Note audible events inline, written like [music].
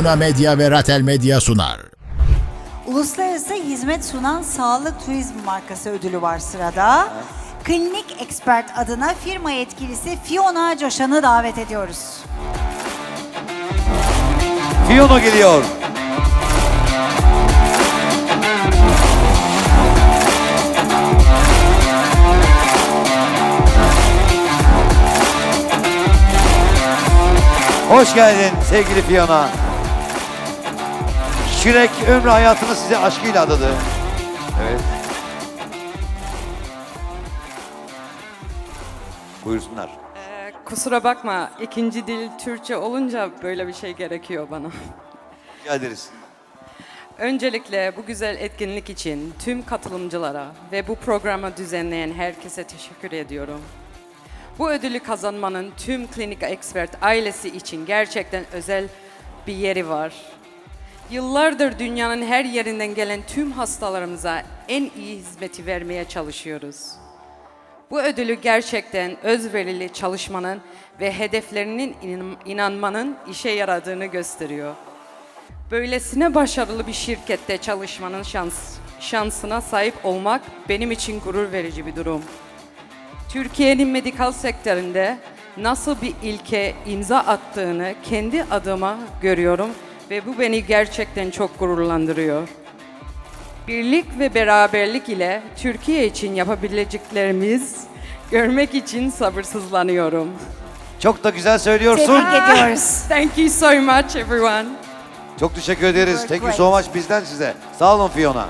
Luna Medya ve Ratel Medya sunar. Uluslararası hizmet sunan sağlık turizm markası ödülü var sırada. Klinik Expert adına firma yetkilisi Fiona Coşan'ı davet ediyoruz. Fiona geliyor. Hoş geldin sevgili Fiona. Şirek ömrü hayatını size aşkıyla adadı. Evet. Buyursunlar. Ee, kusura bakma, ikinci dil Türkçe olunca böyle bir şey gerekiyor bana. Rica ederiz. Öncelikle bu güzel etkinlik için tüm katılımcılara ve bu programı düzenleyen herkese teşekkür ediyorum. Bu ödülü kazanmanın tüm klinik expert ailesi için gerçekten özel bir yeri var. Yıllardır dünyanın her yerinden gelen tüm hastalarımıza en iyi hizmeti vermeye çalışıyoruz. Bu ödülü gerçekten özverili çalışmanın ve hedeflerinin inan- inanmanın işe yaradığını gösteriyor. Böylesine başarılı bir şirkette çalışmanın şans, şansına sahip olmak benim için gurur verici bir durum. Türkiye'nin medikal sektöründe nasıl bir ilke imza attığını kendi adıma görüyorum ve bu beni gerçekten çok gururlandırıyor. Birlik ve beraberlik ile Türkiye için yapabileceklerimiz görmek için sabırsızlanıyorum. Çok da güzel söylüyorsun. Tebrik ediyoruz. [laughs] Thank you so much everyone. Çok teşekkür ederiz. Thank you so much bizden size. Sağ olun Fiona.